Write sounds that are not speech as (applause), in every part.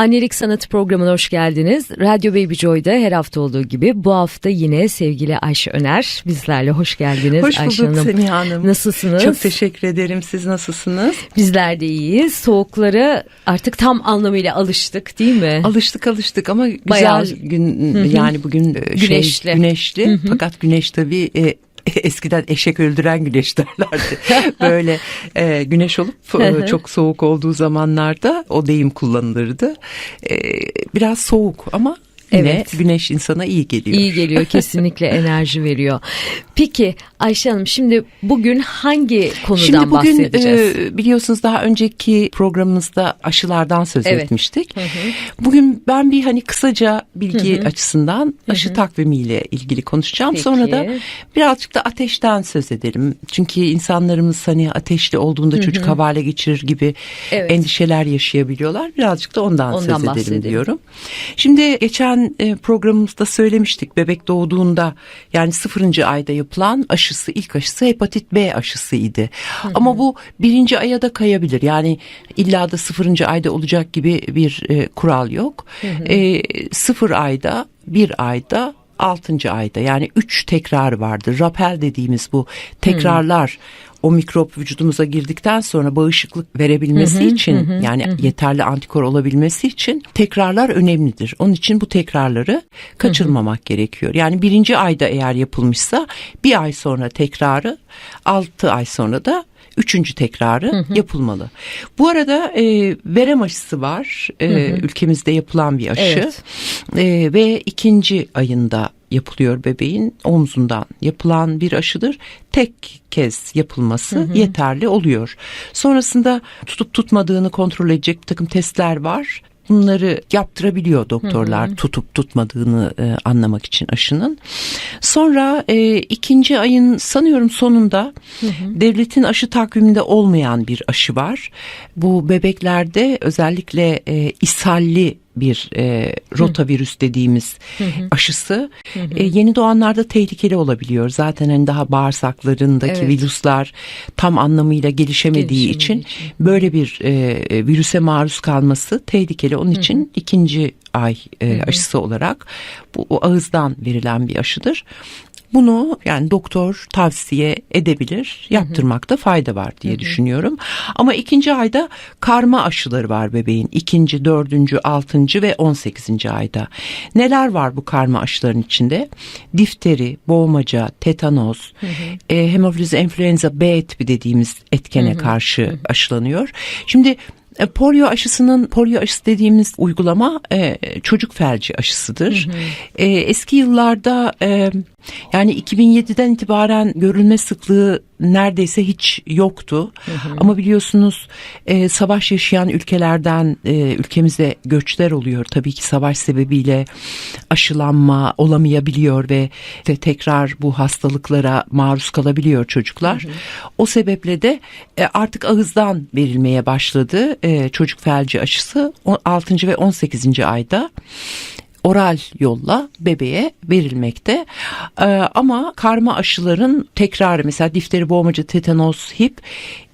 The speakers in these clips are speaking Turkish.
Annelik Sanatı programına hoş geldiniz. Radyo Baby Joy'da her hafta olduğu gibi bu hafta yine sevgili Ayşe Öner bizlerle hoş geldiniz. Hoş bulduk Ayşe Hanım. Semiha Hanım. Nasılsınız? Çok teşekkür ederim. Siz nasılsınız? Bizler de iyiyiz. Soğuklara artık tam anlamıyla alıştık değil mi? Alıştık alıştık ama güzel Bayağı- gün yani bugün e, şey, Güneşli. güneşli. Fakat güneş tabii e, (laughs) eskiden eşek öldüren güneş derlerdi. (laughs) Böyle e, güneş olup e, çok soğuk olduğu zamanlarda o deyim kullanılırdı. E, biraz soğuk ama yine Evet. güneş insana iyi geliyor. İyi geliyor kesinlikle (laughs) enerji veriyor. Peki Ayşe Hanım şimdi bugün hangi konudan Şimdi bugün bahsedeceğiz? e, biliyorsunuz daha önceki programımızda aşılardan söz Evet. etmiştik. Bugün ben bir hani kısaca bilgi açısından aşı takvimiyle ilgili konuşacağım. Peki. Sonra da birazcık da ateşten söz edelim. Çünkü insanlarımız hani ateşli olduğunda çocuk havale geçirir gibi Evet. endişeler yaşayabiliyorlar. Birazcık da ondan, Ondan söz bahsedelim. edelim diyorum. Şimdi geçen e, programımızda söylemiştik bebek doğduğunda yani sıfırıncı ayda yapılan aşısı ilk aşısı hepatit B aşısıydı. Ama bu birinci aya da kayabilir. Yani illa da sıfırıncı ayda olacak gibi bir e, kural yok. E, sıfır ayda bir ayda altıncı ayda yani üç tekrar vardır. Rapel dediğimiz bu tekrarlar o mikrop vücudumuza girdikten sonra bağışıklık verebilmesi için yani yeterli antikor olabilmesi için tekrarlar önemlidir. Onun için bu tekrarları kaçırmamak gerekiyor. Yani birinci ayda eğer yapılmışsa bir ay sonra tekrarı altı ay sonra da üçüncü tekrarı yapılmalı. Bu arada e, verem aşısı var. E, ülkemizde yapılan bir aşı. Evet. E, ve ikinci ayında yapılıyor bebeğin omzundan yapılan bir aşıdır. Tek kez yapılması yeterli oluyor. Sonrasında tutup tutmadığını kontrol edecek bir takım testler var. Bunları yaptırabiliyor doktorlar tutup tutmadığını e, anlamak için aşının. Sonra e, ikinci ayın sanıyorum sonunda devletin aşı takviminde olmayan bir aşı var. Bu bebeklerde özellikle e, ishalli bir e, rotavirüs dediğimiz aşısı e, yeni doğanlarda tehlikeli olabiliyor. Zaten hani daha bağırsaklarındaki Evet. virüsler tam anlamıyla gelişemediği için için. böyle bir e, virüse maruz kalması tehlikeli. Onun için ikinci ay e, aşısı olarak bu o ağızdan verilen bir aşıdır. Bunu yani doktor tavsiye edebilir, yaptırmakta fayda var diye düşünüyorum. Ama ikinci ayda karma aşıları var bebeğin. İkinci, dördüncü, altıncı ve on sekizinci ayda. Neler var bu karma aşıların içinde? Difteri, boğmaca, tetanos, e, hemofiliz influenza B tipi dediğimiz etkene karşı aşılanıyor. Şimdi e, Polio aşısının polio aşısı dediğimiz uygulama e, çocuk felci aşısıdır. E, eski yıllarda e, yani 2007'den itibaren görülme sıklığı neredeyse hiç yoktu. Ama biliyorsunuz e, savaş yaşayan ülkelerden e, ülkemize göçler oluyor. Tabii ki savaş sebebiyle aşılanma olamayabiliyor ve te- tekrar bu hastalıklara maruz kalabiliyor çocuklar. O sebeple de e, artık ağızdan verilmeye başladı e, çocuk felci aşısı O- 6. ve 18. ayda oral yolla bebeğe verilmekte. Ee, ama karma aşıların tekrarı mesela difteri, boğmaca, tetanos, hip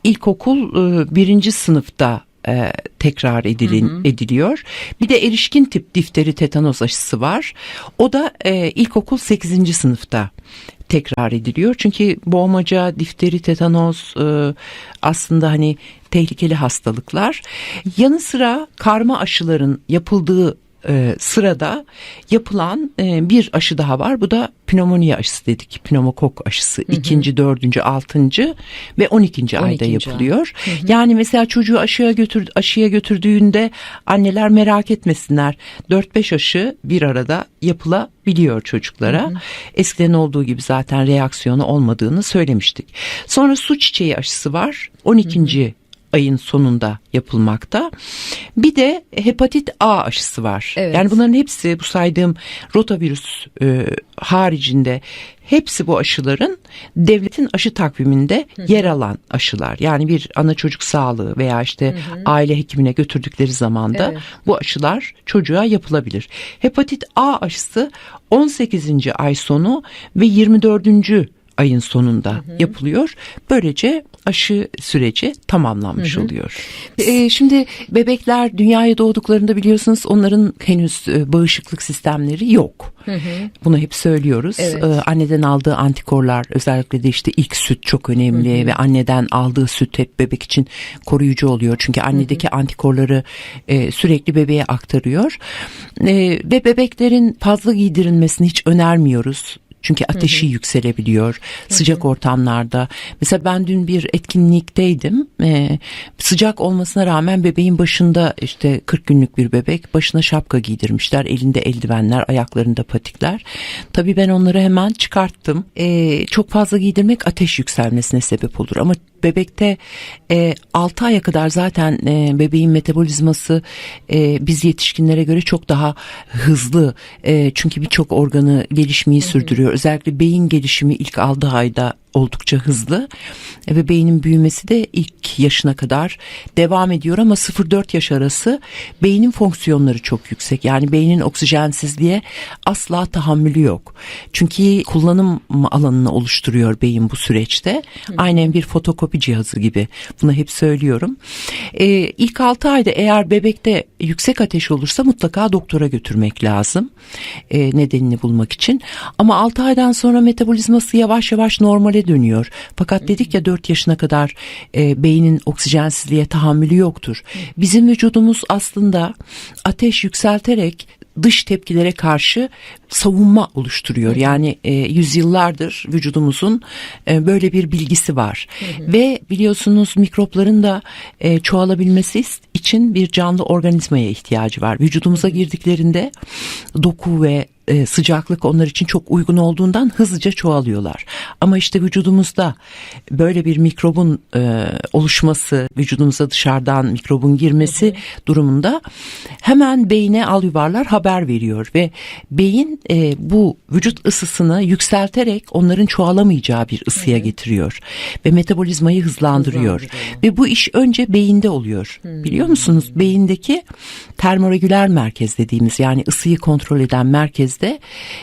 ilkokul e, birinci sınıfta e, tekrar edilin, ediliyor. Bir de erişkin tip difteri tetanos aşısı var. O da e, ilkokul 8. sınıfta tekrar ediliyor. Çünkü boğmaca, difteri, tetanos e, aslında hani tehlikeli hastalıklar. Yanı sıra karma aşıların yapıldığı e, sırada yapılan e, bir aşı daha var. Bu da pneumonia aşısı dedik. Pneumokok aşısı. ikinci, dördüncü, altıncı ve on ikinci ayda 12. ay. yapılıyor. Yani mesela çocuğu aşıya götür aşıya götürdüğünde anneler merak etmesinler. 4-5 aşı bir arada yapılabiliyor çocuklara. Eskiden olduğu gibi zaten reaksiyonu olmadığını söylemiştik. Sonra su çiçeği aşısı var. 12 ayın sonunda yapılmakta. Bir de hepatit A aşısı var. Evet. Yani bunların hepsi bu saydığım rotavirüs e, haricinde hepsi bu aşıların devletin aşı takviminde yer alan aşılar. Yani bir ana çocuk sağlığı veya işte aile hekimine götürdükleri zamanda Evet. bu aşılar çocuğa yapılabilir. Hepatit A aşısı 18. ay sonu ve 24 ayın sonunda yapılıyor. Böylece aşı süreci tamamlanmış oluyor. E, şimdi bebekler dünyaya doğduklarında biliyorsunuz onların henüz e, bağışıklık sistemleri yok. Bunu hep söylüyoruz. Evet. E, anneden aldığı antikorlar özellikle de işte ilk süt çok önemli ve anneden aldığı süt hep bebek için koruyucu oluyor. Çünkü annedeki antikorları e, sürekli bebeğe aktarıyor. E, ve bebeklerin fazla giydirilmesini hiç önermiyoruz. Çünkü ateşi yükselebiliyor sıcak ortamlarda. Mesela ben dün bir etkinlikteydim. Ee, sıcak olmasına rağmen bebeğin başında işte 40 günlük bir bebek başına şapka giydirmişler. Elinde eldivenler, ayaklarında patikler. Tabii ben onları hemen çıkarttım. Ee, çok fazla giydirmek ateş yükselmesine sebep olur ama bebekte e, 6 aya kadar zaten e, bebeğin metabolizması e, biz yetişkinlere göre çok daha hızlı. E, çünkü birçok organı gelişmeyi sürdürüyor. Özellikle beyin gelişimi ilk 6 ayda oldukça hızlı ve beynin büyümesi de ilk yaşına kadar devam ediyor ama 0-4 yaş arası beynin fonksiyonları çok yüksek. Yani beynin oksijensizliğe asla tahammülü yok. Çünkü kullanım alanını oluşturuyor beyin bu süreçte. Aynen bir fotokopi cihazı gibi. Bunu hep söylüyorum. Ee, ilk 6 ayda eğer bebekte yüksek ateş olursa mutlaka doktora götürmek lazım. Ee, nedenini bulmak için. Ama 6 aydan sonra metabolizması yavaş yavaş normale dönüyor. Fakat dedik ya 4 yaşına kadar e, beynin oksijensizliğe tahammülü yoktur. Bizim vücudumuz aslında ateş yükselterek dış tepkilere karşı savunma oluşturuyor. Yani e, yüzyıllardır vücudumuzun e, böyle bir bilgisi var. Ve biliyorsunuz mikropların da e, çoğalabilmesi için bir canlı organizmaya ihtiyacı var. Vücudumuza girdiklerinde doku ve e, sıcaklık onlar için çok uygun olduğundan hızlıca çoğalıyorlar. Ama işte vücudumuzda böyle bir mikrobun e, oluşması, vücudumuza dışarıdan mikrobun girmesi durumunda hemen beyne al yuvarlar haber veriyor ve beyin e, bu vücut ısısını yükselterek onların çoğalamayacağı bir ısıya getiriyor ve metabolizmayı hızlandırıyor. Hızlandırıyor. Ve bu iş önce beyinde oluyor. Biliyor musunuz? Beyindeki termoregüler merkez dediğimiz yani ısıyı kontrol eden merkezde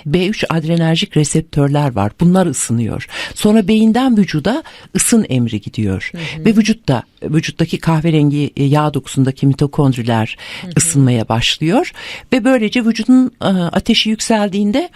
B3 adrenerjik reseptörler var. Bunlar ısınıyor. Sonra beyinden vücuda ısın emri gidiyor. Ve vücutta vücuttaki kahverengi e, yağ dokusundaki mitokondriler ısınmaya başlıyor ve böylece vücudun e, ateşi yükseldiğinde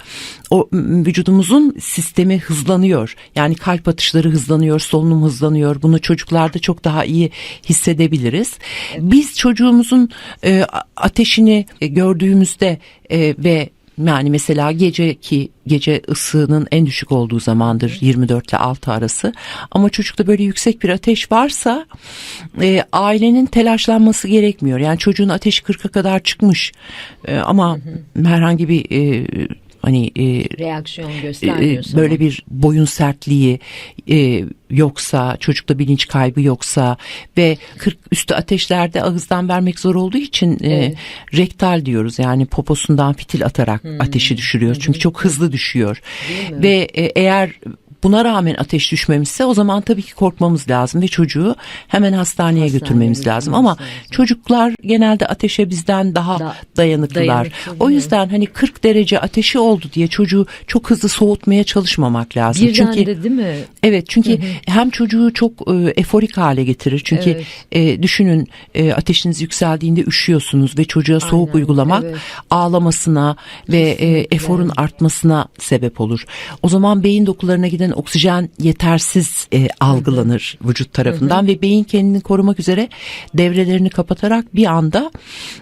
o vücudumuzun sistemi hızlanıyor. Yani kalp atışları hızlanıyor, solunum hızlanıyor. Bunu çocuklarda çok daha iyi hissedebiliriz. Biz çocuğumuzun e, ateşini gördüğümüzde ve yani mesela gece ki gece ısının en düşük olduğu zamandır 24 ile 6 arası. Ama çocukta böyle yüksek bir ateş varsa e, ailenin telaşlanması gerekmiyor. Yani çocuğun ateşi 40'a kadar çıkmış. E, ama herhangi bir e, hani e, Reaksiyon e, göstermiyorsa. böyle bir boyun sertliği e, yoksa çocukta bilinç kaybı yoksa ve 40 üstü ateşlerde ağızdan vermek zor olduğu için e, Evet. rektal diyoruz. Yani poposundan fitil atarak ateşi düşürüyor çünkü çok hızlı düşüyor. Ve e, eğer buna rağmen ateş düşmemişse o zaman tabii ki korkmamız lazım ve çocuğu hemen hastaneye, Hastaneye götürmemiz lazım götürmemiz ama lazım. çocuklar genelde ateşe bizden daha Da- dayanıklılar. dayanıklı, o yüzden hani 40 derece ateşi oldu diye çocuğu çok hızlı soğutmaya çalışmamak lazım. Birden çünkü de değil mi? Evet çünkü hem çocuğu çok e, eforik hale getirir. Çünkü Evet. e, düşünün e, ateşiniz yükseldiğinde üşüyorsunuz ve çocuğa soğuk Aynen, uygulamak evet. ağlamasına ve e, eforun artmasına sebep olur. O zaman beyin dokularına giden oksijen yetersiz e, algılanır vücut tarafından ve beyin kendini korumak üzere devrelerini kapatarak bir anda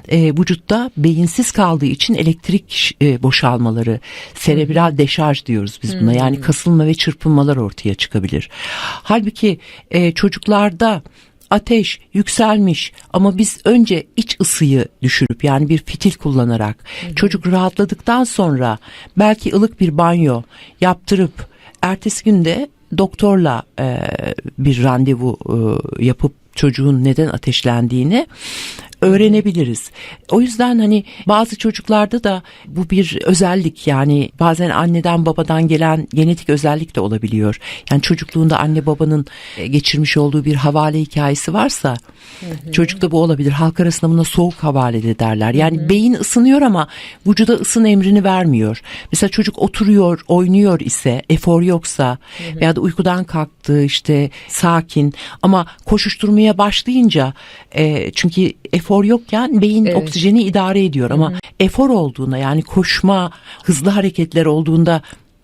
e, vücutta beyinsiz kaldığı için elektrik e, boşalmaları, serebral deşarj diyoruz biz buna. Yani kasılma ve çırpınmalar ortaya çıkabilir. Halbuki e, çocuklarda ateş yükselmiş ama biz önce iç ısıyı düşürüp yani bir fitil kullanarak çocuk rahatladıktan sonra belki ılık bir banyo yaptırıp ertesi günde doktorla e, bir randevu e, yapıp çocuğun neden ateşlendiğini öğrenebiliriz. O yüzden hani bazı çocuklarda da bu bir özellik yani bazen anneden babadan gelen genetik özellik de olabiliyor. Yani çocukluğunda anne babanın e, geçirmiş olduğu bir havale hikayesi varsa çocukta bu olabilir. Halk arasında buna soğuk havaleli derler. Yani beyin ısınıyor ama vücuda ısın emrini vermiyor. Mesela çocuk oturuyor, oynuyor ise, efor yoksa veya da uykudan kalktı işte sakin ama koşuşturmaya başlayınca e, çünkü efor yokken beyin Evet. oksijeni idare ediyor ama efor olduğunda yani koşma, hızlı hareketler olduğunda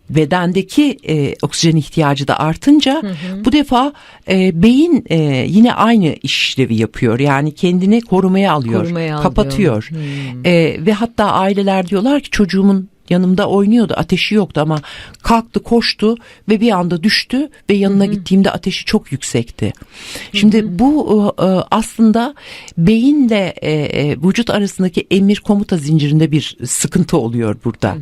bedendeki e, oksijen ihtiyacı da artınca bu defa e, beyin e, yine aynı işlevi yapıyor. Yani kendini korumaya alıyor, Korumaya alıyor. kapatıyor. E, ve hatta aileler diyorlar ki çocuğumun yanımda oynuyordu ateşi yoktu ama kalktı koştu ve bir anda düştü ve yanına gittiğimde ateşi çok yüksekti. Şimdi bu e, e, aslında beyinle e, vücut arasındaki emir komuta zincirinde bir sıkıntı oluyor burada.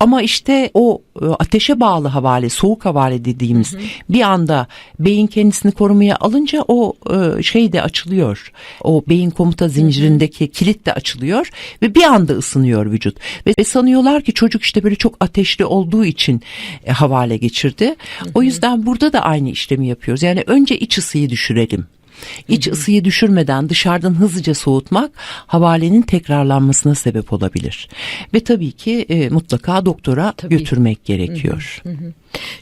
Ama işte o ateşe bağlı havale, soğuk havale dediğimiz bir anda beyin kendisini korumaya alınca o şey de açılıyor. O beyin komuta zincirindeki kilit de açılıyor ve bir anda ısınıyor vücut. Ve, ve sanıyorlar ki çocuk işte böyle çok ateşli olduğu için e, havale geçirdi. O yüzden burada da aynı işlemi yapıyoruz. Yani önce iç ısıyı düşürelim. İç ısıyı düşürmeden dışarıdan hızlıca soğutmak havalenin tekrarlanmasına sebep olabilir. Ve tabii ki e, mutlaka doktora Tabii. götürmek gerekiyor.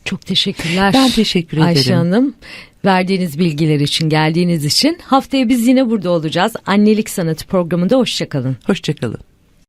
Çok teşekkürler. Ben teşekkür Ayşe ederim. Hanım. Verdiğiniz bilgiler için, geldiğiniz için. Haftaya biz yine burada olacağız. Annelik Sanatı programında hoşçakalın. Hoşçakalın.